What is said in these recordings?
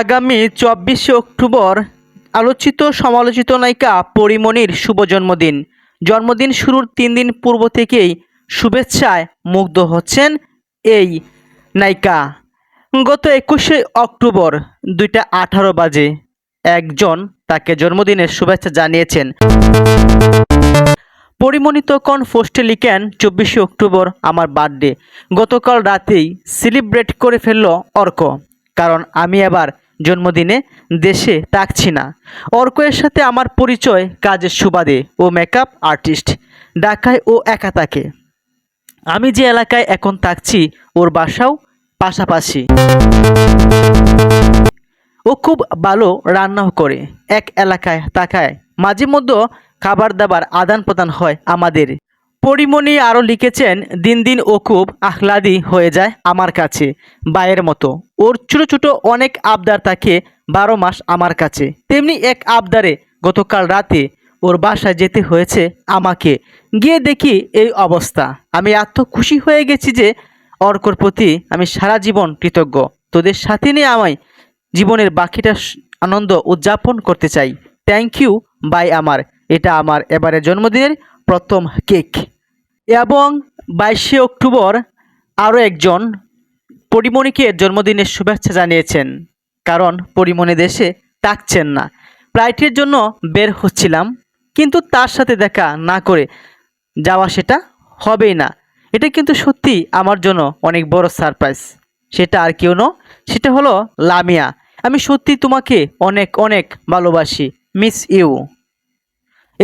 আগামী চব্বিশে অক্টোবর আলোচিত সমালোচিত নায়িকা পরিমণির শুভ জন্মদিন। জন্মদিন শুরুর তিন দিন পূর্ব থেকেই শুভেচ্ছায় মুগ্ধ হচ্ছেন এই নায়িকা। গত একুশে অক্টোবর দুইটা আঠারো বাজে। একজন তাকে জন্মদিনের শুভেচ্ছা জানিয়েছেন। পরিমণি তখন পোস্টে লিখেন, চব্বিশে অক্টোবর আমার বার্থডে। গতকাল রাতেই সেলিব্রেট করে ফেলল অর্ক। কারণ আমি আবার জন্মদিনে দেশে থাকছি না। অর্ক এর সাথে আমার পরিচয় কাজের সুবাদে ও মেকআপ আর্টিস্ট ঢাকায় ও একা থাকে। আমি যে এলাকায় এখন থাকছি, ওর বাসাও পাশাপাশি। ও খুব ভালো রান্নাও করে, এক এলাকায় তাকায় মাঝে মধ্যে খাবার দাবার আদান প্রদান হয় আমাদের। পরিমণি আরও লিখেছেন, দিন দিন ও খুব আহ্লাদি হয়ে যায় আমার কাছে, বায়ের মতো। ওর ছোটো ছোটো অনেক আবদার থাকে বারো মাস আমার কাছে। তেমনি এক আবদারে গতকাল রাতে ওর বাসায় যেতে হয়েছে আমাকে। গিয়ে দেখি এই অবস্থা। আমি এত খুশি হয়ে গেছি যে অর্কর প্রতি আমি সারা জীবন কৃতজ্ঞ। তোদের সাথে নিয়ে আমায় জীবনের বাকিটা আনন্দ উদযাপন করতে চাই। থ্যাংক ইউ, বাই আমার। এটা আমার এবারে জন্মদিনের প্রথম কেক। এবং বাইশে অক্টোবর আরও একজন পরিমণিকে জন্মদিনের শুভেচ্ছা জানিয়েছেন। কারণ পরিমণি দেশে থাকছেন না। ফ্লাইটের জন্য বের হচ্ছিলাম, কিন্তু তার সাথে দেখা না করে যাওয়া সেটা হবেই না। এটা কিন্তু সত্যি আমার জন্য অনেক বড় সারপ্রাইজ। সেটা আর কেউ ন সেটা হলো লামিয়া। আমি সত্যি তোমাকে অনেক অনেক ভালোবাসি। Miss you.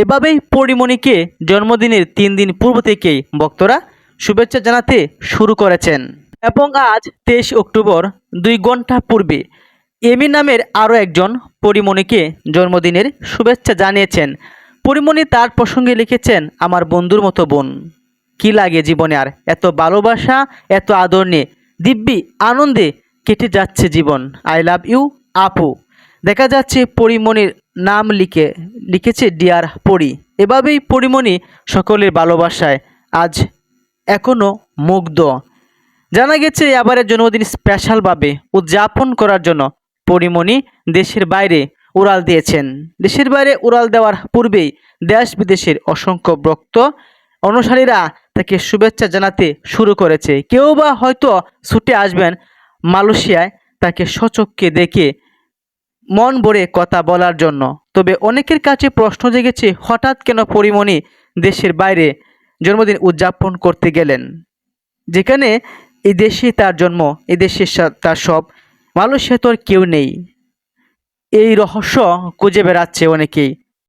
এভাবেই পরিমণিকে জন্মদিনের তিন দিন পূর্ব থেকেই ভক্তরা শুভেচ্ছা জানাতে শুরু করেছেন। এবং আজ তেইশ অক্টোবর, দুই ঘণ্টা পূর্বে এমি নামের আরও একজন পরিমণিকে জন্মদিনের শুভেচ্ছা জানিয়েছেন। পরিমণি তার প্রসঙ্গে লিখেছেন, আমার বন্ধুর মতো বোন। কি লাগে জীবনে আর? এত ভালোবাসা, এত আদর নিয়ে দিব্যি আনন্দে কেটে যাচ্ছে জীবন। আই লাভ ইউ, আপু। দেখা যাচ্ছে পরিমণির নাম লিখে, লিখেছে ডিয়ার পরি এভাবেই পরিমণি সকলের ভালোবাসায় আজ এখনও মুগ্ধ। জানা গেছে এবারের জন্মদিন স্পেশালভাবে উদযাপন করার জন্য পরিমণি দেশের বাইরে উড়াল দিয়েছেন। দেশের বাইরে উড়াল দেওয়ার পূর্বেই দেশ বিদেশের অসংখ্য ভক্ত, অনুসারীরা তাকে শুভেচ্ছা জানাতে শুরু করেছে। কেউ বা হয়তো ছুটে আসবেন মালয়েশিয়ায়, তাকে সচক্ষে দেখে মন ভরে কথা বলার জন্য। তবে অনেকের কাছে প্রশ্ন জেগেছে, হঠাৎ কেন পরিমণি দেশের বাইরে জন্মদিন উদযাপন করতে গেলেন? যেখানে এই দেশে তার জন্ম এ দেশে তার সব মালয়েশিয়া তো আর কেউ নেই। এই রহস্য খুঁজে বেড়াচ্ছে অনেকেই।